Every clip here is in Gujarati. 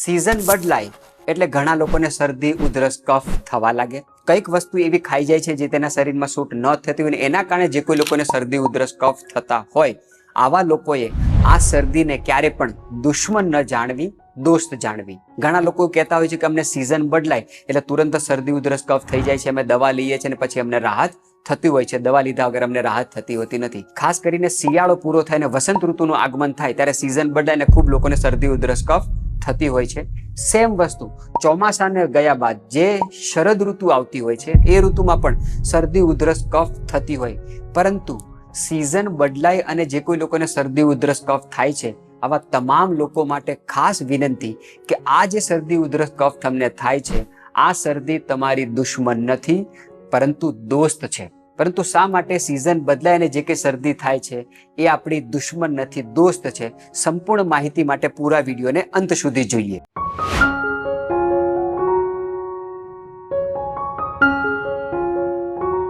સિઝન બદલાય એટલે ઘણા લોકોને શરદી, ઉધરસ, કફ થવા લાગે. કંઈક વસ્તુ એવી ખાઈ જાય છે જે તેના શરીરમાં સૂટ ન થતી હોય એના કારણે જે કોઈ લોકોને શરદી, ઉધરસ, કફ થતા હોય, આવા લોકોએ આ શરદીને ક્યારે પણ દુશ્મન ન જાણવી, દોસ્ત જાણવી. ઘણા લોકો કહેતા હોય છે કે અમને સિઝન બદલાય એટલે તુરંત શરદી, ઉધરસ, કફ થઈ જાય છે, અમે દવા લઈએ છીએ અને પછી અમને રાહત થતી હોય છે. દવા લીધા વગર અમને રાહત થતી હોતી નથી. ખાસ કરીને શિયાળો પૂરો થાય અને વસંત ઋતુનું આગમન થાય ત્યારે સિઝન બદલાય અને ખૂબ લોકોને શરદી, ઉધરસ, કફ થતી હોય છે. સેમ વસ્તુ, ચોમાસાને ગયા બાદ જે શરદ ઋતુ આવતી હોય છે, એ ઋતુમાં પણ શરદી, ઉધરસ, કફ થતી હોય. પરંતુ સિઝન બદલાય અને જે કોઈ લોકોને શરદી, ઉધરસ, કફ થાય છે, આવા તમામ લોકો માટે ખાસ વિનંતી કે આ જે શરદી, ઉધરસ, કફ તમને થાય છે, આ શરદી તમારી દુશ્મન નથી, પરંતુ દોસ્ત છે. પરંતુ શા માટે સિઝન બદલાય અને જે કંઈ શરદી થાય છે, એ આપણી દુશ્મન નથી, દોસ્ત છે, સંપૂર્ણ માહિતી માટે પૂરા વિડીયોને અંત સુધી જોઈએ.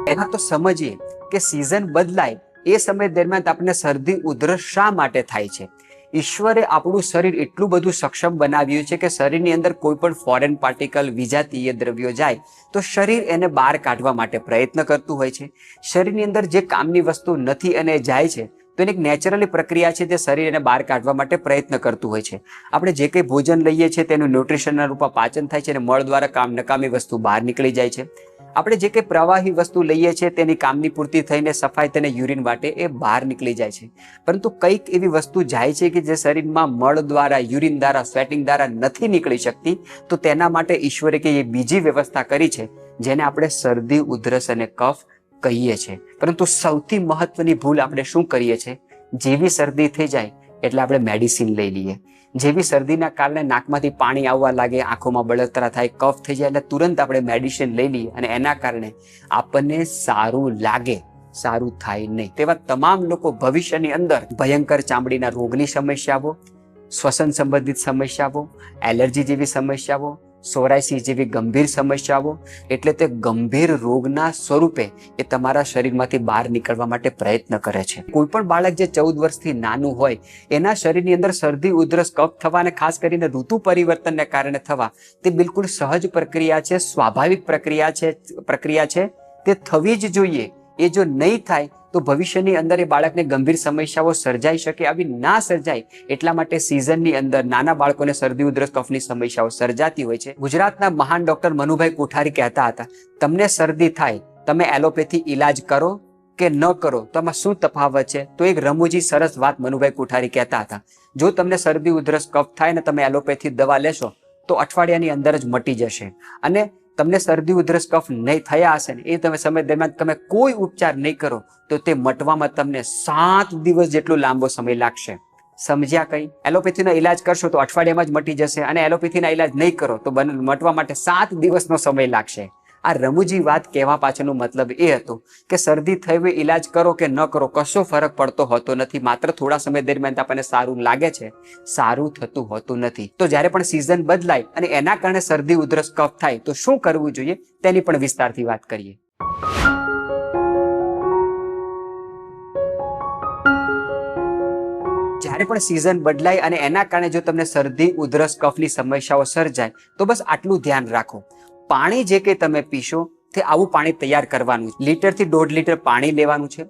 એના તો સમજીએ કે સિઝન બદલાય એ સમય દરમિયાન આપણને શરદી, ઉધરસ શા માટે થાય છે? ઈશ્વરે આપણું શરીર એટલું બધું સક્ષમ બનાવ્યું છે કે શરીરની અંદર કોઈ પણ ફોરેન પાર્ટિકલ વિજાતીય દ્રવ્યો જાય, તો શરીર એને બહાર કાઢવા માટે પ્રયત્ન કરતું હોય છે. શરીરની અંદર જે કામની વસ્તુ નથી અને જાય છે, તો એની એક નેચરલી પ્રક્રિયા છે તે શરીર એને બહાર કાઢવા માટે પ્રયત્ન કરતું હોય છે. આપણે જે કંઈ ભોજન લઈએ છીએ તેનું ન્યુટ્રિશનના રૂપમાં પાચન થાય છે અને મળ દ્વારા કામ નકામી વસ્તુ બહાર નીકળી જાય છે. આપણે જે કંઈ પ્રવાહી વસ્તુ લઈએ છીએ, તેની કામની પૂર્તિ થઈને સફાઈ તેને યુરિન વાટે એ બહાર નીકળી જાય છે. પરંતુ કંઈક એવી વસ્તુ જાય છે કે જે શરીરમાં મળ દ્વારા, યુરિન દ્વારા સ્વેટિંગ દ્વારા નથી નીકળી શકતી, તો તેના માટે ઈશ્વરે કે એ બીજી વ્યવસ્થા કરી છે, જેને આપણે શરદી, ઉધરસ અને કફ કહીએ છીએ. પરંતુ સૌથી મહત્વની ભૂલ આપણે શું કરીએ છીએ? જેવી શરદી થઈ જાય એટલે આપણે મેડિસિન લઈ લઈએ. જેવી શરદીના કારણે નાકમાંથી પાણી આવવા લાગે, આંખોમાં બળતરા થાય, કફ થઈ જાય એટલે તુરંત આપણે મેડિસિન લઈ લઈએ અને એના કારણે આપણને સારું લાગે, સારું થાય નહીં. તેવા તમામ લોકો ભવિષ્યની અંદર ભયંકર ચામડીના રોગની સમસ્યાઓ શ્વસન સંબંધિત સમસ્યાઓ એલર્જી જેવી સમસ્યાઓ સોરાયસિસ જેવી ગંભીર સમસ્યાઓ એટલે તે ગંભીર રોગના સ્વરૂપે એ તમારા શરીરમાંથી બહાર નીકળવા માટે પ્રયત્ન કરે છે. કોઈ પણ બાળક જે ચૌદ વર્ષથી નાનું હોય, એના શરીરની અંદર શરદી, ઉધરસ, કફ થવા અને ખાસ કરીને ઋતુ પરિવર્તનને કારણે થવા, તે બિલકુલ સહજ પ્રક્રિયા છે, સ્વાભાવિક પ્રક્રિયા છે પ્રક્રિયા છે, તે થવી જ જોઈએ. એ જો નહીં થાય, તો ભવિષ્યની અંદર એ બાળકને ગંભીર સમસ્યાઓ સર્જાઈ શકે આવી ના સર્જાય, એટલા માટે સિઝનની અંદર નાના બાળકોને શરદી ઉધરસ, કફની સમસ્યાઓ સર્જાતી હોય છે. ગુજરાતના મહાન ડોક્ટર મનુભાઈ કોઠારી કહેતા હતા, તમને શરદી થાય, તમે એલોપેથી ઈલાજ કરો કે ન કરો? તો આમાં શું તફાવત છે? તો એક રમૂજી સરસ વાત મનુભાઈ કોઠારી કહેતા હતા, જો તમને શરદી, ઉધરસ, કફ થાય ને તમે એલોપેથી દવા લેશો, તો અઠવાડિયાની અંદર જ મટી જશે. અને તમને શરદી ઉધરસ કફ નહીં થયા હશે ને, એ તમે સમય દરમિયાન તમે કોઈ ઉપચાર નહીં કરો, તો તે મટવામાં તમને સાત દિવસ જેટલો લાંબો સમય લાગશે. સમજ્યા કઈ? એલોપેથીનો ઈલાજ કરશો તો અઠવાડિયામાં જ મટી જશે અને એલોપેથીના ઈલાજ નહીં કરો તો મટવા માટે સાત દિવસનો સમય લાગશે. આ રમૂજી વાત કહેવા પાછળનો મતલબ એ હતો કે શરદી થઈ હોય, ઈલાજ કરો કે ન કરો, કશો ફરક પડતો હોતો નથી. માત્ર થોડા સમય દરમિયાન આપણને સારું લાગે છે. સારું થતું હોતું નથી. તો જ્યારે પણ સિઝન બદલાય અને એના કારણે શરદી, ઉધરસ, કફ થાય, તો શું કરવું જોઈએ? તેની પણ વિસ્તારથી વાત કરીએ. જ્યારે પણ સિઝન બદલાય અને એના કારણે જો તમને શરદી, ઉધરસ, કફની સમસ્યાઓ સર્જાય, તો બસ આટલું ધ્યાન રાખો. પાણી જે કંઈ તમે પીશો તે આવું પાણી તૈયાર કરવાનું છે. લીટરથી દોઢ લીટર પાણી લેવાનું છે.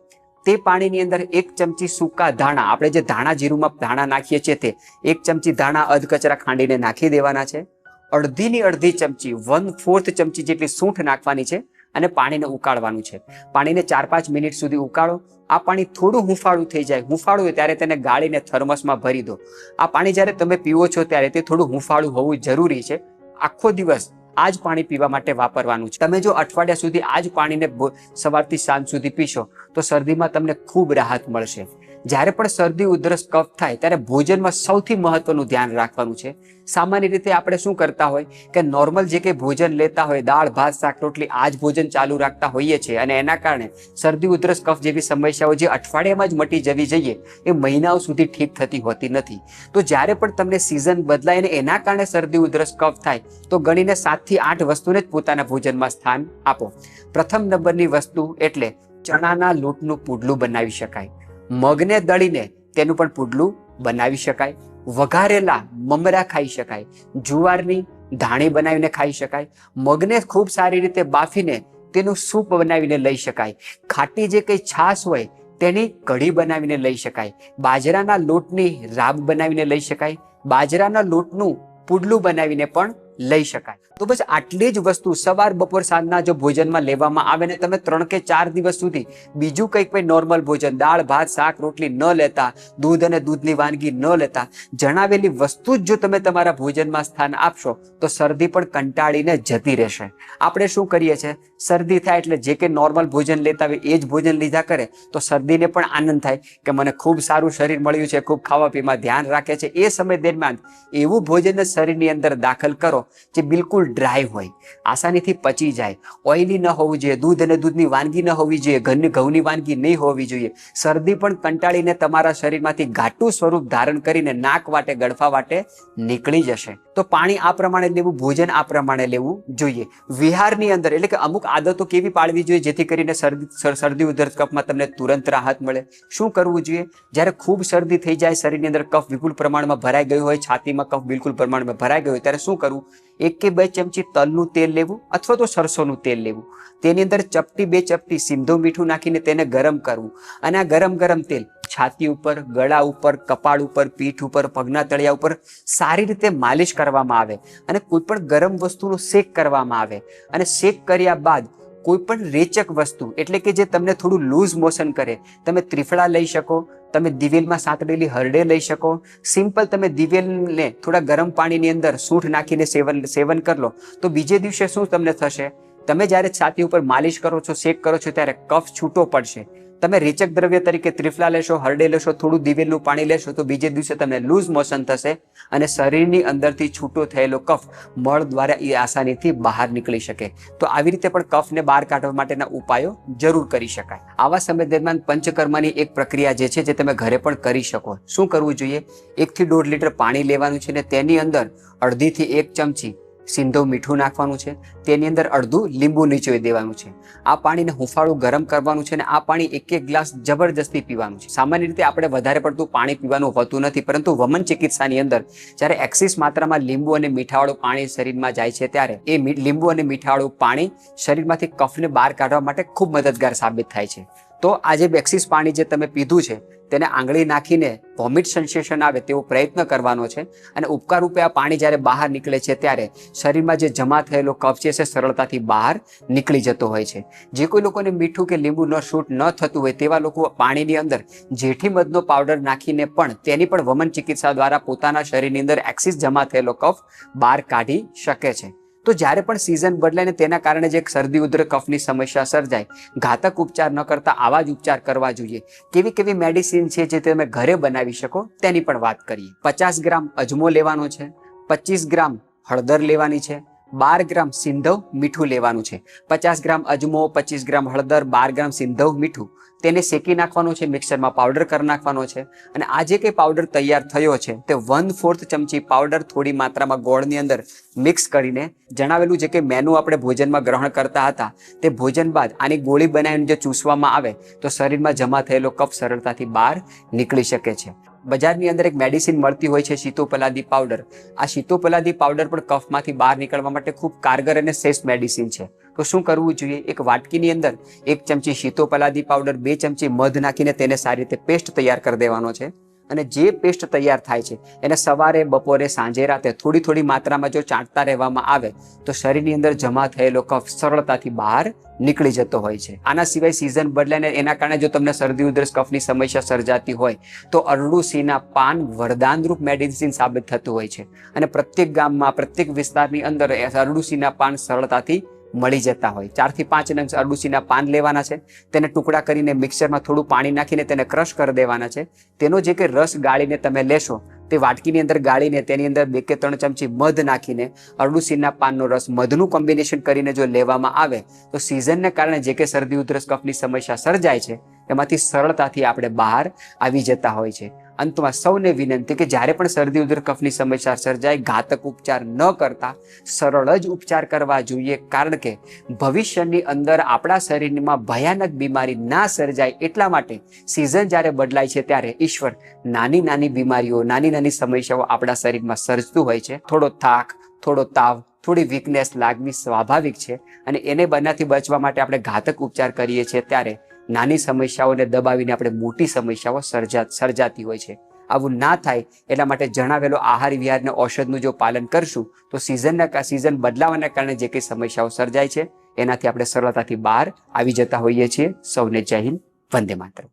તે પાણીની અંદર એક ચમચી સૂકા ધાણા, આપણે જે ધાણા જીરુમાં ધાણા નાખીએ છીએ તે, એક ચમચી ધાણા અધકચરા ખાંડીને નાખી દેવાના છે. અડધીની અડધી ચમચી, વન ફોર્થ ચમચી જેટલી સૂંઠ નાખવાની છે અને પાણીને ઉકાળવાનું છે. પાણીને ચાર પાંચ મિનિટ સુધી ઉકાળો. આ પાણી થોડું હુંફાળું થઈ જાય. હુંફાળું હોય ત્યારે તેને ગાળીને થર્મસમાં ભરી દો. આ પાણી જ્યારે તમે પીવો છો ત્યારે તે થોડું હુંફાળું હોવું જરૂરી છે. આખો દિવસ આ જ પાણી પીવા માટે વાપરવાનું છે. તમે જો અઠવાડિયા સુધી આ જ પાણીને સવારથી સાંજ સુધી પીશો, તો શરદીમાં તમને ખૂબ રાહત મળશે. જ્યારે પણ શરદી, ઉધરસ, કફ થાય, ત્યારે ભોજનમાં સૌથી મહત્વનું ધ્યાન રાખવાનું છે. સામાન્ય રીતે આપણે શું કરતા હોય કે નોર્મલ જે કંઈ ભોજન લેતા હોય, દાળ, ભાત, શાક, રોટલી આ જ ભોજન ચાલુ રાખતા હોઈએ છીએ અને એના કારણે શરદી, ઉધરસ, કફ જેવી સમસ્યાઓ જે અઠવાડિયામાં જ મટી જવી જોઈએ, એ મહિનાઓ સુધી ઠીક થતી હોતી નથી. તો જ્યારે પણ તમને સિઝન બદલાય અને એના કારણે શરદી, ઉધરસ, કફ થાય, તો ગણીને સાતથી આઠ વસ્તુને જ પોતાના ભોજનમાં સ્થાન આપો. પ્રથમ નંબરની વસ્તુ એટલે ચણાના લોટનું પુડલું બનાવી શકાય. મગને દળીને તેનું પણ પુડલું બનાવી શકાય. વઘારેલા મમરા ખાઈ શકાય. જુવારની ધાણી બનાવીને ખાઈ શકાય. મગને ખૂબ સારી રીતે બાફીને તેનું સૂપ બનાવીને લઈ શકાય. ખાટી જે કંઈ છાશ હોય તેની કઢી બનાવીને લઈ શકાય. બાજરાના લોટની રાબ બનાવીને લઈ શકાય. બાજરાના લોટનું પુડલું બનાવીને પણ લઈ શકાય. તો બસ આટલી જ વસ્તુ સવાર, બપોર, સાંજના જો ભોજનમાં લેવામાં આવે ને તમે ત્રણ કે ચાર દિવસ સુધી બીજું કંઈક કોઈ નોર્મલ ભોજન, દાળ, ભાત, શાક, રોટલી ન લેતા, દૂધ અને દૂધની વાનગી ન લેતા, જણાવેલી વસ્તુ જ જો તમે તમારા ભોજનમાં સ્થાન આપશો, તો શરદી પણ કંટાળીને જતી રહેશે. આપણે શું કરીએ છીએ? શરદી થાય એટલે જે કે નોર્મલ ભોજન લેતા હોય એ જ ભોજન લીધા કરે, તો શરદીને પણ આનંદ થાય કે મને ખૂબ સારું શરીર મળ્યું છે, ખૂબ ખાવા પીવામાં ધ્યાન રાખે છે. એ સમય દરમિયાન એવું ભોજન શરીરની અંદર દાખલ કરો જે બિલકુલ ડ્રાય હોય, આસાનીથી પચી જાય. ઓઇલી ન હોવું જોઈએ, દૂધ અને દૂધની વાનગી ન હોવી જોઈએ ઘરની ઘઉંની વાનગી નહીં હોવી જોઈએ. શરદી પણ કંટાળીને તમારા શરીરમાંથી ઘાટું સ્વરૂપ ધારણ કરીને નાક વાટે, ગળફા વાટે નીકળી જશે. તો પાણી આ પ્રમાણે લેવું, ભોજન આ પ્રમાણે લેવું જોઈએ. વિહારની અંદર એટલે કે અમુક આદતો કેવી પાળવી જોઈએ જેથી કરીને શરદી શર- શરદી ઉધરસ કફમાં તમને તુરંત રાહત મળે. શું કરવું જોઈએ? જ્યારે ખૂબ શરદી થઈ જાય, શરીરની અંદર કફ વિપુલ પ્રમાણમાં ભરાઈ ગયું હોય, છાતીમાં કફ બિલકુલ પ્રમાણમાં ભરાઈ ગયો હોય, ત્યારે શું કરવું? એક કે બે ચમચી તલનું તેલ લેવું અથવા તો સરસોનું તેલ લેવું. તેની અંદર ચપટી બે ચપટી સિંધો મીઠું નાખીને તેને ગરમ કરવું. અને આ ગરમ ગરમ તેલ છાતી ઉપર, ગળા ઉપર, કપાળ ઉપર, પીઠ ઉપર, પગના તળિયા ઉપર સારી રીતે માલિશ કરવામાં આવે અને કોઈ પણ ગરમ વસ્તુનો શેક કરવામાં આવે. અને શેક કર્યા બાદ કોઈ પણ રેચક વસ્તુ, એટલે કે જે તમને થોડું લૂઝ મોશન કરે, તમે ત્રિફળા લઈ શકો, તમે દિવેલમાં સાંતળેલી હરડે લઈ શકો. સિમ્પલ તમે દિવેલને થોડા ગરમ પાણીની અંદર સૂંઠ નાખીને સેવન સેવન કરી લો, તો બીજે દિવસે શું તમને થશે? તમે જ્યારે છાતી ઉપર માલિશ કરો છો, શેક કરો છો, ત્યારે કફ છૂટો પડશે. તમે રેચક દ્રવ્ય તરીકે ત્રિફલા લેશો, હરડે લેશો, થોડું દિવેલનું પાણી લેશો, તો બીજે દિવસે તમને લૂઝ મોશન થશે અને શરીરની અંદરથી છૂટો થયેલો કફ મળ દ્વારા એ આસાનીથી બહાર નીકળી શકે. તો આવી રીતે પણ કફને બહાર કાઢવા માટેના ઉપાયો જરૂર કરી શકાય. આવા સમય દરમિયાન પંચકર્માની એક પ્રક્રિયા જે છે, જે તમે ઘરે પણ કરી શકો. શું કરવું જોઈએ? એકથી દોઢ લીટર પાણી લેવાનું છે ને તેની અંદર અડધીથી એક ચમચી સિંધો મીઠું નાખવાનું છે, તેની અંદર અડધું લીંબુ નીચોવી દેવાનું છે. આ પાણીને હુંફાળું ગરમ કરવાનું છે અને આ પાણી એક એક ગ્લાસ જબરજસ્તી પીવાનું છે. સામાન્ય રીતે આપણે વધારે પડતું પાણી પીવાનું હોતું નથી, પરંતુ વમન ચિકિત્સાની અંદર જ્યારે એક્સિસ માત્રામાં લીંબુ અને મીઠાવાળું પાણી શરીરમાં જાય છે, ત્યારે એ લીંબુ અને મીઠાવાળું પાણી શરીરમાંથી કફને બહાર કાઢવા માટે ખૂબ મદદગાર સાબિત થાય છે. તો આ જે બેક્સિસ પાણી જે તમે પીધું છે, તેને આંગળી નાખીને વોમિટ સેન્સેશન આવે તેવો પ્રયત્ન કરવાનો છે. અને ઉપકાર રૂપે આ પાણી જ્યારે બહાર નીકળે છે, ત્યારે શરીરમાં જે જમા થયેલો કફ છે, એ સરળતાથી બહાર નીકળી જતો હોય છે. જે કોઈ લોકોને મીઠું કે લીંબુ ન શૂટ ન થતું હોય, તેવા લોકો પાણીની અંદર જેઠી મધનો પાવડર નાખીને પણ તેની પણ વમન ચિકિત્સા દ્વારા પોતાના શરીરની અંદર એક્સિસ જમા થયેલો કફ બહાર કાઢી શકે છે. તો જ્યારે પણ સિઝન બદલાય ને તેના કારણે જે શરદી ઉધર કફની સમસ્યા સર્જાય. ઘાતક ઉપચાર ન કરતા આવા જ ઉપચાર કરવા જોઈએ. કેવી કેવી મેડિસિન છે જે તમે ઘરે બનાવી શકો તેની પણ વાત કરીએ. પચાસ ગ્રામ અજમો લેવાનો છે, પચીસ ગ્રામ હળદર લેવાની છે બાર ગ્રામ સિંધવ મીઠું લેવાનું છે. પચાસ ગ્રામ અજમો, પચીસ ગ્રામ હળદર, બાર ગ્રામ સિંધવ મીઠું. તેને શેકી નાખવાનું છે, મિક્સરમાં પાવડર કરી નાખવાનો છે. અને આ જે કંઈ પાવડર તૈયાર થયો છે, તે વન ફોર્થ ચમચી પાવડર થોડી માત્રામાં ગોળની અંદર મિક્સ કરીને જણાવેલું છે કે મેનુ આપણે ભોજનમાં ગ્રહણ કરતા હતા. તે ભોજન બાદ આની ગોળી બનાવીને જો ચૂસવામાં આવે, તો શરીરમાં જમા થયેલો કફ સરળતાથી બહાર નીકળી શકે છે. બજારની અંદર એક મેડિસિન મળતી હોય છે, શીતોપલાદી પાવડર આ શીતોપલાદી પાવડર પણ કફમાંથી બહાર નીકળવા માટે ખૂબ કારગર અને શ્રેષ્ઠ મેડિસિન છે. તો શું કરવું જોઈએ? એક વાટકીની અંદર એક ચમચી શીતોપલાદી પાવડર બે ચમચી મધ નાખીને તેને સારી રીતે પેસ્ટ તૈયાર કરી દેવાનો છે. અને જે પેસ્ટ તૈયાર થાય છે, એને સવારે, બપોરે, સાંજે, રાતે થોડી થોડી માત્રામાં જો ચાટતા રહેવામાં આવે, તો શરીરની અંદર જમા થયેલો કફ સરળતાથી બહાર નીકળી જતો હોય છે. આના સિવાય સિઝન બદલાય ને એના કારણે જો તમને શરદી ઉધરસ, કફની સમસ્યા સર્જાતી હોય, તો અરડુસીના પાન, વરદાનરૂપ મેડિસિન સાબિત થતું હોય છે. અને પ્રત્યેક ગામમાં, પ્રત્યેક વિસ્તારની અંદર અરડુસીના પાન સરળતાથી મળી જતા હોય. ચારથી પાંચ નંગ અરડુસીના પાન લેવાના છે. તેને ટુકડા કરીને મિક્સરમાં થોડું પાણી નાખીને તેને ક્રશ કરી દેવાના છે. તેનો જે કે રસ ગાળીને તમે લેશો, તે વાટકીની અંદર ગાળીને તેની અંદર બે કે ત્રણ ચમચી મધ નાખીને અરડુસીના પાનનો રસ મધનું કોમ્બિનેશન કરીને જો લેવામાં આવે, તો સિઝનને કારણે જે કે શરદી ઉધરસ, કફની સમસ્યા સર્જાય છે, એમાંથી સરળતાથી આપણે બહાર આવી જતા હોય છે. અંતમાં સૌને વિનંતી કે જ્યારે પણ શરદી ઉધર કફની સમસ્યા સર્જાય, ઘાતક ઉપચાર ન કરતા સરળ જ ઉપચાર કરવા જોઈએ. કારણ કે ભવિષ્યની અંદર આપણા શરીરમાં ભયાનક બીમારી ના સર્જાય એટલા માટે સિઝન જ્યારે બદલાય છે ત્યારે ઈશ્વર નાની નાની બીમારીઓ, નાની નાની સમસ્યાઓ આપણા શરીરમાં સર્જતું હોય છે. થોડો થાક, થોડો તાવ, થોડી વીકનેસ લાગવી સ્વાભાવિક છે અને એને બનાથી બચવા માટે આપણે ઘાતક ઉપચાર કરીએ છીએ ત્યારે નાની સમસ્યાઓને દબાવીને આપણે મોટી સમસ્યાઓ સર્જા, સર્જાતી હોય છે. આવું ના થાય એટલા માટે જણાવેલો આહાર વિહારને ઔષધનું જો પાલન કરશું, તો સિઝનના સિઝન બદલાવાના કારણે જે કંઈ સમસ્યાઓ સર્જાય છે, એનાથી આપણે સરળતાથી બહાર આવી જતા હોઈએ છીએ. સૌને જય હિન્દ, વંદે માતરમ.